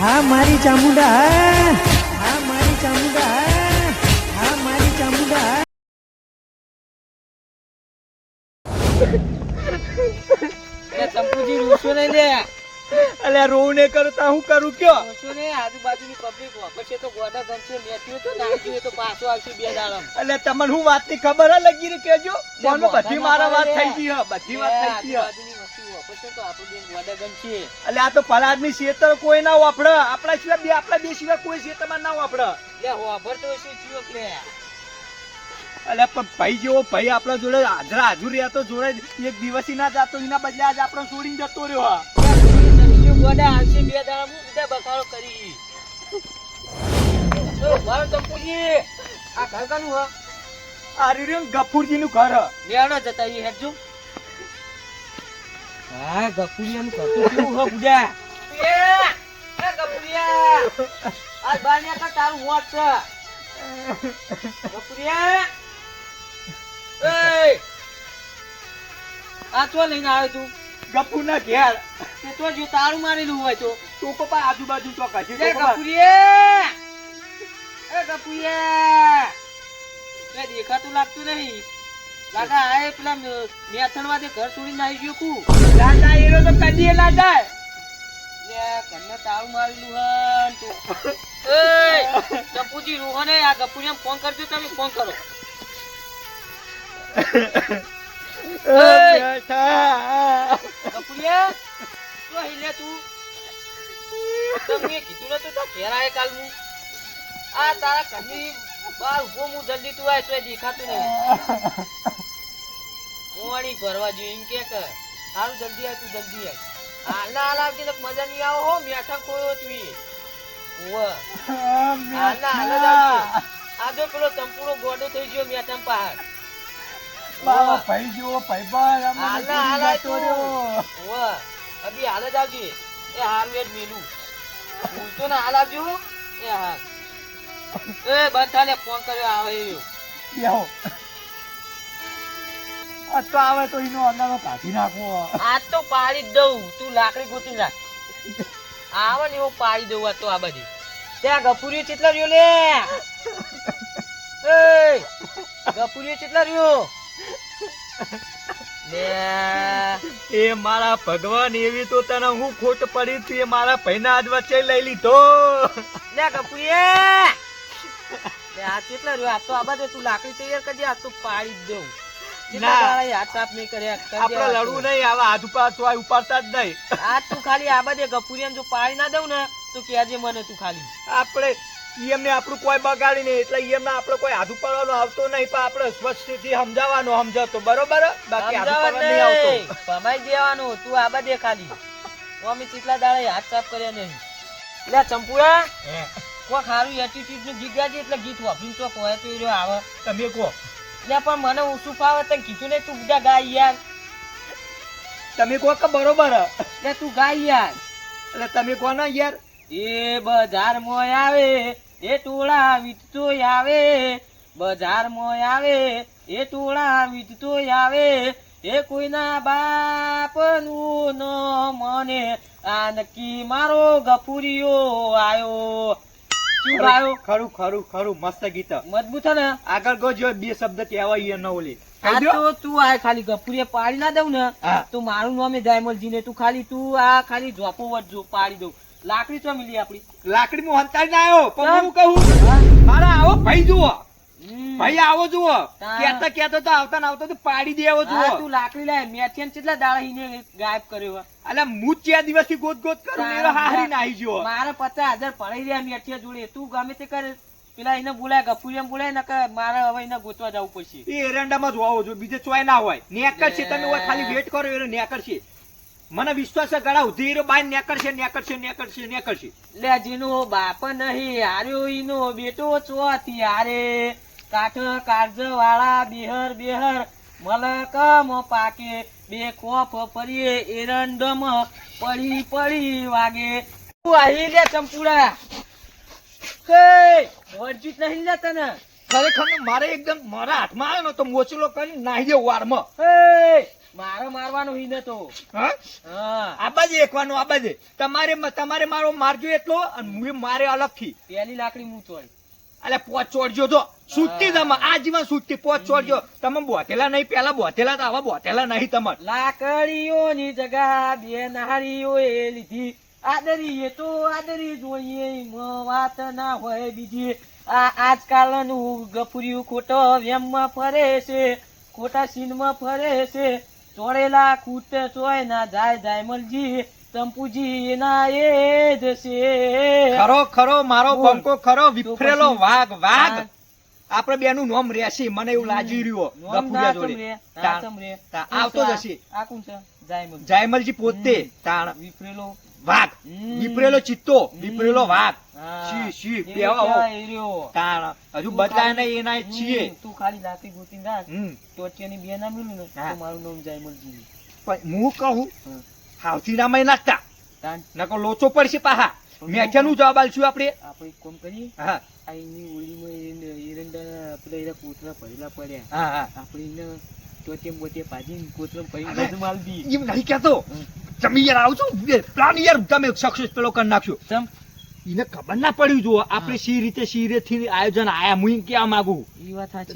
હા મારી ચામુંડા હા હા મારી ચામુંડા હા હા મારી ચામુંડા. ચંપુજી રૂસો નહીં લે. અલ્યા રોવું ને કરું તો હું કરું કયો? રૂસો નહીં આજુબાજુની પબ્લિક વાપરશે તો ગોડા તો તો પાછો આવશે બે દાડમ. એટલે તમને હું વાતની ખબર હ લગી રે કેજો મને બધી મારા વાત થઈ ગઈ હે બધી વાત થઈ ગઈ હે. આજુબાજુની વસ્તી તો આપણું બે ગોડા ગનશે અલ્યા આ તો પલાદની શેતર કોઈ ના વાપરે. આપણા સિવાય બે આપણા બે સિવાય કોઈ શેતરમાં ના વાપરે. લે વાપર શું ચિયો લે અલ્યા પણ ભાઈ જેવો ભાઈ આપણા જોડે હાજરા હાજુ રહ્યા જોડે એક દિવસી ના જાતો એના બદલે આજ આપણો છોડીને જતો રહ્યો ગોડા આવશે બે દાડા હું બધા કરી. મારો ચંપુજી આ ઘર કાનું હ? આ રહ્યું ગફુરજી નું ઘર. લેણો જતા એ હેડજો. હા ગપુરિયાનું ઘર તો કેવું હ બુડા એ ગપુરિયા આ બાને કા તારું મોત છે. ગપુરિયા એ આ ચો લઈને આવ્યો તું? ગફુર ના ઘેર. તે તો જો તારું મારેલું હોય તો. તું પપ્પા આજુબાજુ તો એ તો. ગપુરિયા એ ગપુરિયા એ દેખાતું લાગતું નહીં. આ પેલા માં ઘર છોડીને આવી ગયો કુ ના એનો તો કદી ના જાય. લે ઘરને મારેલું હન તું. એય ચંપુજી રોહને આ ગપુરિયાને ફોન કરજો તમે ફોન કરો. ગપુરિયા તો हिले તું? તમને કીધું નતું તો ઘેર કાલ હું. આ તારા ઘરની બહાર ઊભો હું જલ્દી તું આય તો દેખાતું નહીં. પોણી ભરવા જોઈએ એમ કે કર હાલ જલ્દી આવ તું જલ્દી આવ હાલના હાલ આવતી તો મજા નહીં આવો હો મેઠા ખોયો તું. હાલના હાલ જ આવજે. આ જો પેલો સંપૂર્ણ ગોડો થઈ ગયો મેઠા પહાડ ભાઈ હાલના હાલ રહ્યો. અભી હાલ જ આવજે. એ હારું એ જ મેલું. ભૂલતો ના હાલ આવજો એ હા એ બંધ ફોન કર્યો આવે તો આવે તો એનો અંગારો કાઢી નાખો. આજ તો પાડી જ દઉં. તું લાકડી ગોતી રાખ. આવે ને એવો પાડી દઉં આ તો આ બધી ત્યાં ગફુરી કેટલા રહ્યો લે? એ ગફુરી કેટલા રહ્યો? લે. એ મારા ભગવાન એવી તો તને હું ખોટ પડી તું એ મારા ભાઈના આજ વચ્ચે લઈ લીધો. લે લે આ કેટલા રહ્યો? આ તો આ બધે તું લાકડી તૈયાર કરજે આ તો પાડી જ દઉં. હાથ સાફ નહીં કર્યા આપડે લડવું નહીં આવા હાથ ઉપર તો ઉપાડતા જ નહીં. આ તું ખાલી આ બધે ગફુરિયાને જો પાડી ના દઉં ને તો કહેજે મને તું ખાલી. આપણે એમને આપણું કોઈ બગાડી નહીં એટલે એમને આપણે કોઈ હાથ ઉપાડવાનો આવતો નહીં પણ આપણે સ્વચ્છથી સમજાવવાનો સમજાવતો. બરોબર? બાકી. ભમાઈ દેવાનું તું આ બધે ખાલી. અમે ચીટલા દાડા હાથ સાફ કર્યા નહીં. એટલે કોઈ ખારું એટીટ્યુડનું ગીત ગાજે એટલે ગીત વાપરીને ચોક હોય તો આવે. તમે કહો. એટલે પણ મને ઓછું ફાવે તને કીધું ને તું બધા ગાય યાર. તમે કહો કે બરોબર? એટલે તું ગાય યાર. એટલે તમે કહો ને યાર. એ બજાર મોય આવે એ ટોળા વીતતો આવે. બજાર મોય આવે એ ટોળા વીતતો આવે. એ કોઈના બાપનું ન મને. આ નક્કી મારો ગફુરિયો આયો શું ગાયો ખરું ખરું ખરું મસ્ત ગીત. મજબૂત હે ને? આગળ ગો જો બે શબ્દ કહેવાય ન ઓલી. આ તો તું આ ખાલી ગફુરિયા પાડી ના દઉં ને તું મારું નામે જાયમલજી ને તું ખાલી તું આ ખાલી જોપો વટજો પાડી દઉં. લાકડી તો મિલી આપડી લાકડી હું હંતાઈ ના આવ્યો પણ હું કહું? મારા આવો ભાઈ જુઓ. ભાઈ આવો જુઓ. કેતા કેતા તો આવતા આવતો તો પાડી દે આવો જુઓ. તું લાકડી લાય મેથિયન કેટલા દાડા ઈને ગાયબ કર્યો અલા હું જ ચાર દિવસથી ગોત ગોત કરું ને એનો હારી નાહી ગયો. મારે પચાસ હજાર પડી રહ્યા મેથિયા જોડે. તું ગમે તે કરે. પેલા એને બોલાય ગફુરિયાને બોલાય નકર મારે હવે એને ગોતવા જવું પડશે. એ એરંડામાં જ વાવો છો બીજે ચોય ના હોય. નેકર છે તમે હોય ખાલી વેટ કરો એનો નેકર છે. મને વિશ્વાસ ગળા ઉધી એરો બાય નેકર છે નેકર છે નેકર છે નેકર છે. લે જીનો બાપ નહીં હાર્યો ઈનો બેટો ચોથી હારે. કાઠ કારજ વાળા બેહર બેહર મલકમ પાકે બે ખોફ પરીએ એરંડમ પડી પડી વાગે. તું આહી લે ચંપુડા. હે વર્જિત નહીં લે તને. ખરેખર મારે એકદમ મારા હાથમાં આવ્યો ને તો મોચલો કરી નાહી વારમાં. હે મારો મારવાનો હિ નતો હા? હા. આ બાજુ એકવાનું આ તમારે તમારે મારો મારજો એટલો અને મારે અલગથી. પેલી લાકડી હું તોડ અલે પોચ ચોડજો તો સુટ્ટી તમે. આજીવન સુટ્ટી પોચ ચોડજો. તમે બોતેલા નહીં પેલા બોતેલા તો આવા બોતેલા નહીં તમાર. લાકડીઓની જગા બે નારીઓએ લીધી. આદરી એ તો આદરી જોઈએ વાત ના હોય બીજી. આ આજકાલનું ગફુર્યું ખોટો વેમમાં ફરે છે. ખોટા સીનમાં ફરે છે. ચોડેલા ખૂટે ચોય ના જાય જાય મલજી. ચંપુજી એના એ જ છે ખરો ખરો મારો બંકો ખરો વિફરેલો વાઘ વાઘ. હા. આપડે બેનું નોમ રહેશે મને એવું લાજી રહ્યું ગફુરિયા જોડે. ના આવતો જશે. આ? કોણ છે? જાયમલ. જાયમલજી પોતે તાણ. વિફરેલો વાઘ. વિપરેલો ચિત્તો વિપરેલો વાઘ. શી, શી, એર્યો. તાણ હજુ બધા નહીં એના છીએ. તું ખાલી લાતી ગોતી ના. ટોટિયાની બે ના મિલું ને તો મારું નામ જાયમલજી. હું કહું હમ. હાવથી નામે નાખતા. નકો લોચો પડશે પાહા. મેઠિયાનું જવાબ આલશું આપણે. આપણે કોમ કરીએ? હા. એની ઓળીમાં એરંડા પેલા એના કોતરા ભરેલા પડ્યા. હા હા. આપણે એને ટોટિયા બોટિયા પાડીને કોતરા ભરી બધું માલ દી એમ નહીં કહેતો. તમે યાર આવજો. પ્લાન યાર. તમે સક્સેસ પેલો કરી નાખશો. તમ એને ખબર ના પડ્યું જો. આપણે સી રીતે સી રીતે આયોજન આયા હું કેવા માંગુ.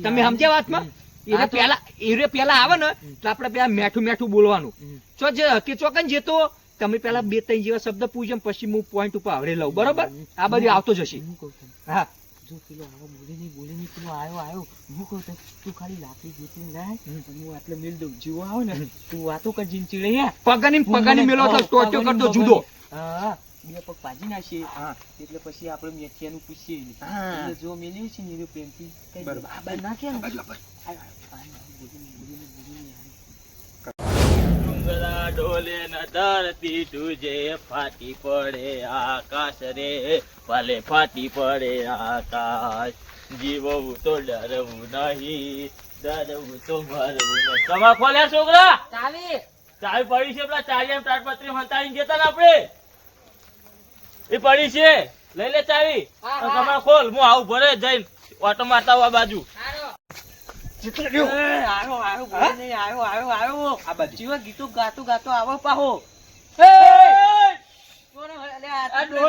તમે સમજ્યા વાતમાં. એને પેલા એને પેલા આવે ને તો આપણે પેલા મેઠું મેઠું બોલવાનું. તો જે કે જેતો તમે પેલા બે ત્રણ જેવા શબ્દ પૂછે પછી હું પોઈન્ટ ઉપર આવડે લઉં. બરોબર? આ બધું આવતો જશે હું હા. જો પેલો આવો બોલે નહીં બોલે નહીં પેલો આવ્યો આવ્યો હું કહું તું ખાલી લાકડી ગોતીને લાય હું. આટલે મેલ દઉં. જેવો આવે ને તું વાતો કરજે ને ચીડે પગાની પગાની મેલો તો ટોટ્યો કરતો જુદો. હા. બે પગ ભાજી નાખીએ હા. એટલે પછી આપણે મેથિયાનું પૂછીએ. એટલે જો મેલ્યું છે ને પ્રેમથી બરાબર દે. બરોબર. આ બાજુ નાખે ને. બાજુ, બાજુ. આય, આય, આય, બોલી નહીં, બોલી નહીં, બોલી નહીં, આય. ડુંગરા ડોલે ન ધરતી તુજે ફાટી પડે આકાશ રે. ભલે ફાટી પડે આકાશ. જીવવું તો ડરવું નહીં ડરવું તો મરવું નહીં. તમા ખોલ્યા છોકરા? ચાવી. ચાવી પડી છે પેલા ચારિયા તાડપત્રી હંતાડીને જતા ને આપણે. એ પડી છે. લઈ લે ચાવી. હા, તમારે ખોલ. હું આવું ભરે જઈને ઓટો મારતા આ બાજુ. ગીતો ગાતો ગાતો આવો પાહો!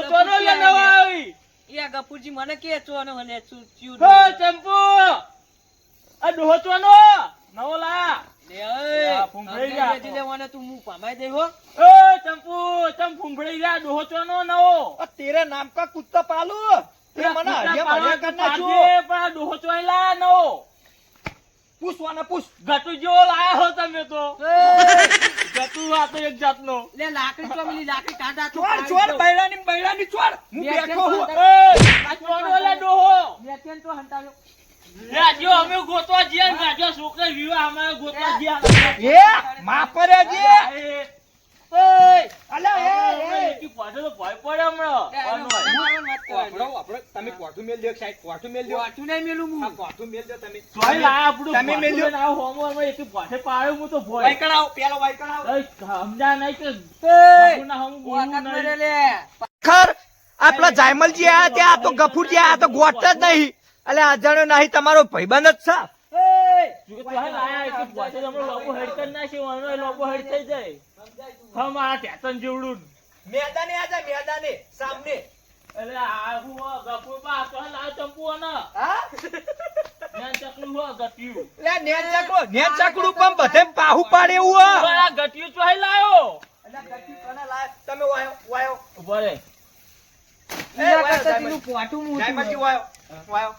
ચોનો ગપુરજી નવા મને કે ચોનો ચંપુ! આ ડોહચવાનો નવો લાયા. લે, તેરે નામ કા કુત્તા પાલુ? મને હરિયા ભર્યા કર નાખ્યો. પણ આ ડોહચવાઈ લાયા નવો. પૂછ ગટુ જેવો લાયા હો તમે તો. ગટુ આ તો એક જાતનો. લે, લાકડી તો મિલી, લાકડી કાઢા તો ચોર ચોર બૈરાની બૈરાની ચોર. હું બેઠો હું. આ ચોરો લે ડોહો. મેથીને તો હંતાવ્યો. રાજો અમે ગોતવા ગયા રાજો છોકરા વિવાહ અમારે ગોતવા ગયા. એ માપરે જે. ઓય, અલા એ એ, એ પાછો તો ભય પડે હમણાં. તમે કોઠું મેલ દો એક સાઈડ કોઠું મેલ દો. વાંચું નહીં મેલું મું. આ કોઠું મેલ દો તમે. આપણું તમે હોમો એકી પાડ્યો હું તો ભોય. પેલો સમજા નહીં કે ઓય, બાપુના હમું બોલવું વાકાત નહીં. મેરે લે. ખર આપલા જાયમલજી આયા ત્યાં આ તો ગફુરજી આયા તો ગોઠતા જ નહીં. અલે આ જાણ્યો નહીં તમારો ભાઈબંધ જ બધે પાહુ પાડે એવું ગટિયું લાયો. તમે વાયો વાયો. ઊભો રે. વાયો વાયો.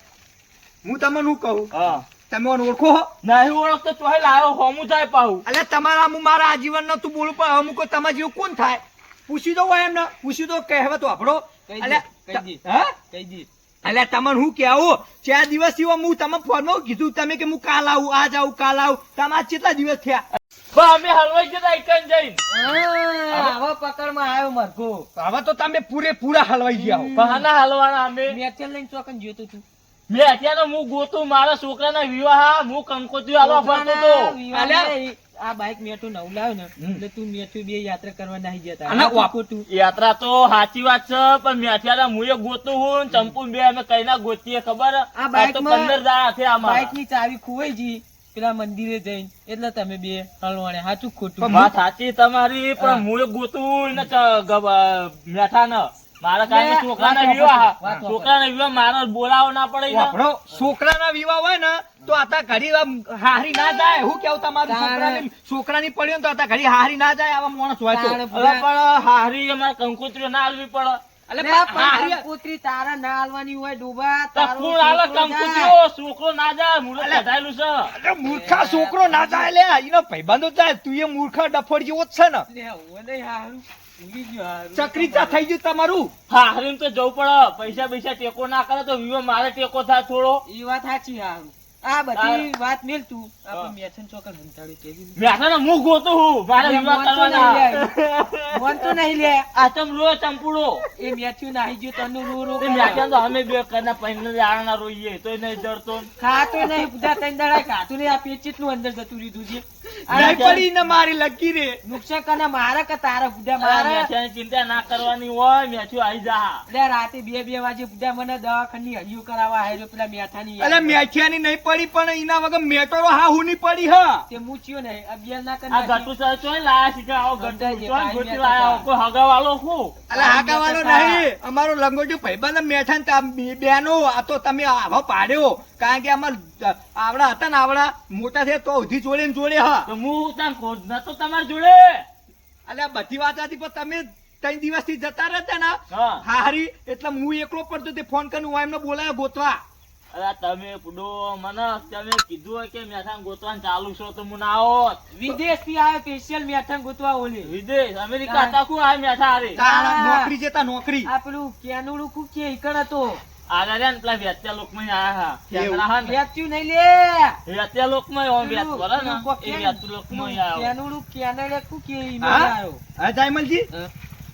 હું તમને શું કહું? હા. તમે ઓળખો હો? નહીં ઓળખતો ચોય લાયો, હોમું થાય પાઉ અલે તમારા હું મારા આજીવન તું બોલું પણ અમુક તમારા જેવું કોણ થાય? પૂછી દો હોય એમને. પૂછી દો કહેવત વાપરો. કહી અલે દે, કહી દે. હા? કહી દી. અલે તમને હું કેવું ચાર દિવસથી હું તમે ફોનમાં કીધું. તમે કે હું કાલ આવું આજ આવું કાલ આવું. તમારા કેટલા દિવસ થયા? અમે હલવાઈ ગયા એકન જઈને. હા, આવા પકડમાં આવ્યો મરઘો. હવે તો તમે પૂરેપૂરા હલવાઈ ગયા બહાના હલવાના અમે. મેચલ લઈને ચોકન જોતો તું. મેં અત્યારે હું ગોતું મારા છોકરાના વિવાહ હું કંકોત્રી હાલવા ફરતો તો. આ બાઈક મેઠું નવું લાવ્યો ને એટલે તું મેઠું બે યાત્રા કરવા નહીં જતા અને આ વાપ- યાત્રા તો સાચી વાત છે પણ મેઠિયાના મુએ ગોતું હું ચંપુ બે અમે કઈ ના ગોતીએ ખબર? આ આ તો પંદર દાડા થયા આ બાઈકની ચાવી ખોવાઈ ગઈ પેલા મંદિરે જઈને. એટલે તમે બે હલવાણે સાચું ખોટું? વાત સાચી તમારી. પણ મૂળ ગોતું ને મેઠા ન મારા કારણે છોકરાના વિવાહ. છોકરાના વિવાહ મારો બોલાવો ના પડે ને. છોકરાના વિવાહ હોય ને તો આતા ઘડી હારી ના જાય. હું કેવું તમારું છોકરાની છોકરાની પડ્યો તો આતા ઘડી હારી ના જાય આવા માણસ હોય તો. પણ હારી અમારે કંકોત્રીઓ ના આલવી પડે. કંકોત્રી તારા ના હાલવાની હોય ડોબા છોકરો? છોકરો ના જાય મુરત છે. મૂર્ખા છોકરો ના જાય લે એનો ભાઈબંધો જાય તું એ મૂર્ખા ડફોડ જેવો જ છે ને. ચક્રીચા થઈ ગયું તમારું? હા હરીમ તો જવું પડે. પૈસા પૈસા ટેકો ના કરે તો વિવો મારે ટેકો થાય થોડો. એ વાત સાચી હારું. આ બધી વાત મેલ તું. આપણે મેથન ચોકર હંતાડી કેવી મેઠાનો મુખ ગોતો હું. મારે વિવાહ તો કરવાના. મન તો નહીં લે. આ તમ રો ચંપુડો એ મેથ્યુ નાહી ગયો તને રો રો એ મેઠાને તો અમે બે કરના પૈને આણા રોઈએ. તોય નહીં જડતો. ખાતો નહીં બધા તૈન દડા ખાતું નહીં. આ પેટનું અંદર જતું રીધું છે નહીં પડી ને મારી લકી રે. નુકસાન કને મારે કે તારા બુડા મારા મારે ચિંતા ના કરવાની હોય મેથ્યુ આવી જા. લે રાતે બે બે વાગે બુડા મને દવાખાની હૈયું કરાવવા આવ્યો પેલા મેથાની. અલે મેઠિયાની નહીં પડી પણ એના વગર મેટરો હા હું ની પડી હા. તે મૂચ્યો ને અબિયલ ના ના આ ગટુ સર ચોય લાયા છે આવો ગટુ ચોય કાંઈ લાયા. કોઈ હગાવાળો શું? અલે હાકાવાળો નહીં. અમારો લંગોટી ભાઈબંધ મેઠા ને તા- બેનો આ તો તમે આવો પાડ્યો. કારણ કે અમાર આવડા હતા ને આવડા મોટા છે તો ઉધી જોડે ને જોડે હા. તો હું તને ખોજ તો તમાર જોડે? અલે બધી વાત હતી પણ તમે ત્રણ દિવસથી જતા રહેતા ને હા. હારી એટલે હું એકલો પડતો તે ફોન કરીને હું એમને બોલાયો ગોતવા. અરે તમે પુડો મને તમે કીધું હોય કે મેઠા ગોતવાનું ચાલુ છો તો હું ના આવત વિદેશથી આવે સ્પેશિયલ મેથન ગોતવા ઓલી. વિદેશ અમેરિકા તાકુ આ મેથા આરે નોકરી જતા નોકરી. આ પેલું કેનુડું કુ કે ઈકણ હતો. આલા પેલા વેત્યા લોકમાં આયા હા. વેચ્યું નહીં લે. વેત્યા લોકમાં ઓમ વેત કરે ને. એ કેન- લોકમાં પેલું કેનુડું કેનેડે કુ કે ઈ હા? આવ્યો. હા જાયમલજી?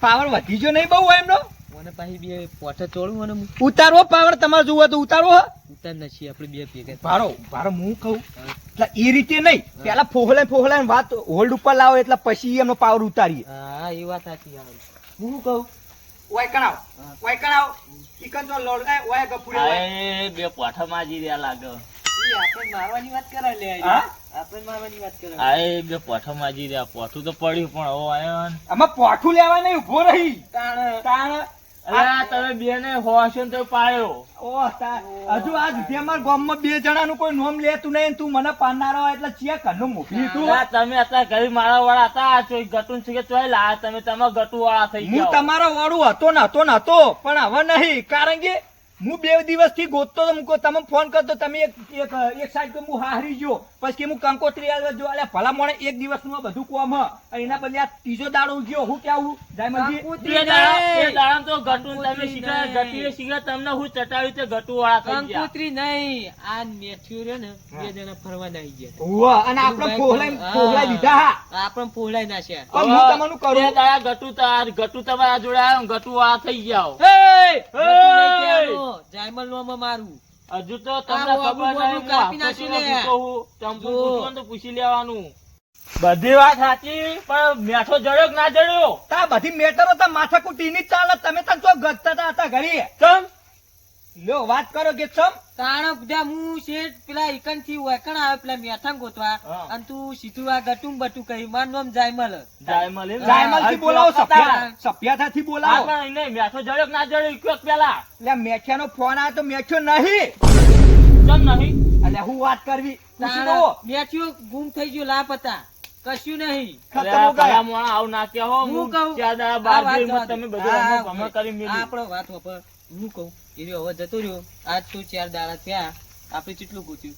પાવર વધી ગયો નહીં બહુ એમનો? મને પાછી બે પોઠે ચોળું મને ઉતારવો પાવર તમારે જોવો તો ઉતારવો ઉતાર નથી આપણે બે ભેગા. ભારો ભારો હું કહું? એટલે એ રીતે નહીં. પેલા ફોહલાય ફોહલાય વાત હોલ્ડ ઉપર લાવો એટલે પછી એમનો પાવર ઉતારીએ. હા એ વાત સાચી હું કહું? ઓય કણાવ ઓય કણાવ ચિકન તો લોડ ઓય ગફુડે ઓય. બે પોઠા માજી રહ્યા લાગે. આપણે મારવાની વાત કરે લે હા? આપણે મારવાની વાત કરાય. આએ બે પોઠા માજી રહ્યા. પોઠું તો પડ્યું પણ ઓ આયો આમાં પોઠું લેવા નહીં ઊભો રહી. તાણ. તાણ. અરે તમે બે ને હોશો તો પાડ્યો હજુ આજ સુધી ગામમાં બે જણાનું કોઈ નોમ લેતું નહીં તું મને પાડનારો હોય એટલે ચિયા મોકલી. તું તમે અત્યારે ઘરે મારા વાળા હતા આ ચોય ગટુન છે કે ચોય લાયા તમે તમારા ગટુ વાળા થઈ હું તમારો વાળું હતો ને હતો ને હતો પણ હવે નહીં કારણ કે હું બે દિવસથી ગોતતો તો તમે ફોન કરતો તમે એક એક એક સાઈડ હું હારી ગયો. પછી હું કંકોત્રી જો અલ્યા ભલા મોણે એક દિવસનું બધું કોમ એના બદલે આ ત્રીજો દાડો ગયો હું કેવું દાડા તો ગટુન તમે શીખા ગટીએ શીખા તમને હું ચટાવ્યું તે ગટુ વાળા કંકોત્રી નહીં. આ મેથ્યુ રહ્યો ને બે જણા ફરવા નાઈ ગયા. ઉવ્વ, અને આપણે ફોહલાઈ ફોહલાઈ દીધા હા. આપણે પોહલાઈ નાખ્યા પણ હું તમને બે દાડા ગટુ તાર ગટુ તમારા જોડે આવ્યો ને ગટુ થઈ ગયા કહેવાનું. જાયમલ નોમાં મારું. હજુ તો તમને ખબર નહીં, હું કાપી આખો નાખ્યું લે. હું. ચંપુ પૂછવાનું તો પૂછી લેવાનું બધી વાત સાચી પણ મેઠો જડ્યો કે ના જડ્યો તા બધી મેટરો તો માથા ની જ ચાલે તમે તને તો ગજતા તા હતા ઘડી ચમ લ્યો વાત કરો કે ચમ? તાણા બધા હું શેઠ પેલા ઈકણથી વકણ આવે પેલા મેથાંગ ગોતવા અને તું સીધું આ ગટું બટું કહી માર નામ જાયમલ. જાયમલ જાયમલથી બોલાવો હતા. સભ્યા થી બોલાવો. નહીં નહીં, મેઠો જડ્યો ના જડ્યો ઇક્યો કયો પેલા? એટલે મેઠિયાનો ફોન આવ્યો તો મેઠિયો નહીં. ચમ નહીં? એટલે હું વાત કરવી? તાણા ગુમ થઈ ગયો લાપતા કશું નહીં. ખતમ ગયા. મોણા આવું ના કહો. હું હું કહું. તમે બધું કરી. આપણો વાત હું કહું. એ હવે જતો રહ્યો. આજ તો ચાર દાડા થયા. આપણે કેટલું ગોત્યું?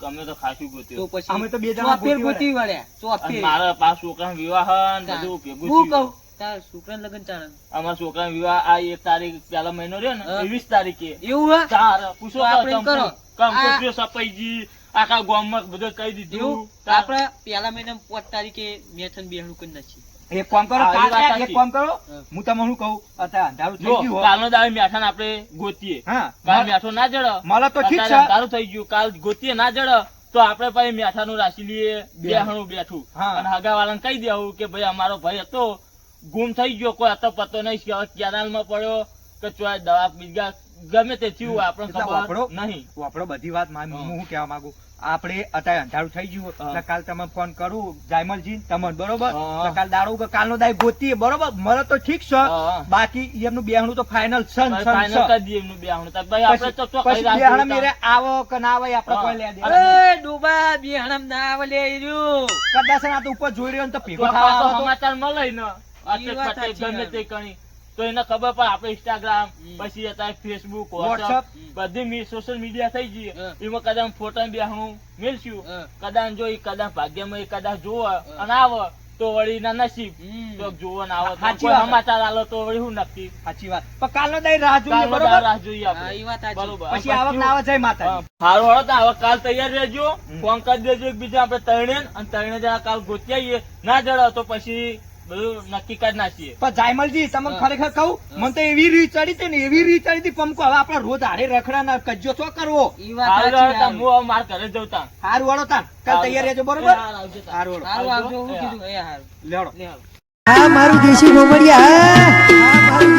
તમે તો ખાસું તો પછી અમે તો બે જણા ચોફેર ગોતી ગોતી વળ્યા. ચોફેર મારા પાસ છોકરાનો વિવાહ બધું ભેગું હું કહું તાર છોકરાને લગન ચાલે. અમારા છોકરાનો વિવાહ આ એક તારીખ પેલા મહિનો રહ્યો ને વીસ તારીખે. એવું હા? પૂછો આપણે કરો. કંકોત્રીઓ સપાઈજી આખા ગામમાં બધું કહી દીધું. આપડે પેલા આપણે પહેલા મહિના પાંચ તારીખે મેથન બેહણું કરી નાખીએ એક કામ કરો. એક કામ કરો. હું. તમને શું કહું? અત્યારે અંધારું થઈ જો ગયું કાલનો દાડે મેઠાને આપણે ગોતીએ. કાલ મેઠો ના જડો. મારા તો ઠીક છે. અંધારું થઈ ગયું. કાલ ગોતીએ ના જડો તો આપણે પછી મેઠાનું રાશી લઈએ. બે. બેહણું બેઠું. અને હગાવાળાને કહી દેવું કે ભાઈ અમારો ભાઈ હતો ગુમ થઈ ગયો. કોઈ હતો પતો નહીં. કેનાલમાં કેનાલમાં પડ્યો કે ચોય દવા બીજા ગમે તે થયું આપણે ખબર નહીં. વાપરો બધી વાત. હું. કેવા કહેવા માંગુ? આપણે અત્યારે અંધારું થઈ ગયું. કાલ તમે ફોન કરું જાયમલજી તમને બરોબર? કાલ દાડો કે કાલનો દાય ગોતી બરોબર? મને તો ઠીક છે. બાકી એમનું બેહણું તો ફાઇનલ છે છે. કરી દઈએ એમનું બેહણું. આપણે તો પછી ચોક્કસ પછી બેહણા મેરે આવો કે ના આવે આપણે. કોઈ લે દે. અરે ડોબા બિહાણમ ના આવે લે રહ્યું. કદાચ ના તો ઉપર જોઈ રહ્યો ને તો ભેગો થવા. સમાચાર મળે ને. ગમે તે કણી. તો એને ખબર પણ આપણે ઇન્સ્ટાગ્રામ પછી અત્યારે ફેસબુક વોટ્સઅપ બધી સોશિયલ મીડિયા થઈ ગઈ. એમાં કદાચ ફોટા મેલશું. હા. કદાચ જો કદાચ ભાગ્યમાં કદાચ જોવે અને આવે તો વળી ના નસીબ. તો જોવો ના આવે. સાચી સમાચાર આલો તો વળી હું નક્કી? સાચી વાત. પણ કાલનો દઈ રાહ જોઈએ બરોબર? રાહ જોઈએ આપણે. વાત બરોબર. પછી આવક ના આવે જય માતા સારું હળો તો આવક કાલ તૈયાર રહેજો. ફોન કરી દેજો એકબીજા આપણે તરણે અને તરણે જરા કાલ ગોતી આવીએ. ના જડો તો પછી બધું નક્કી કરી નાખીએ. પણ જાયમલજી તમને ખરેખર કહું મને તો એવી રીત ચડી છે ને એવી રીત ચડી હતી પમકો હવે આપણે રોજ હારે રખડા ના કજ્જો શું કરવો. હું હવે માર ઘરે જઉં તાણ. હારું વાળો તાન કાલ તૈયાર રહેજો બરોબર? હારું આવજો વાળો હારું આવજો, આવજો. હું કીધું, એ હારું. લેવડો. લે મારું દેશી ગોમડિયા આ મારું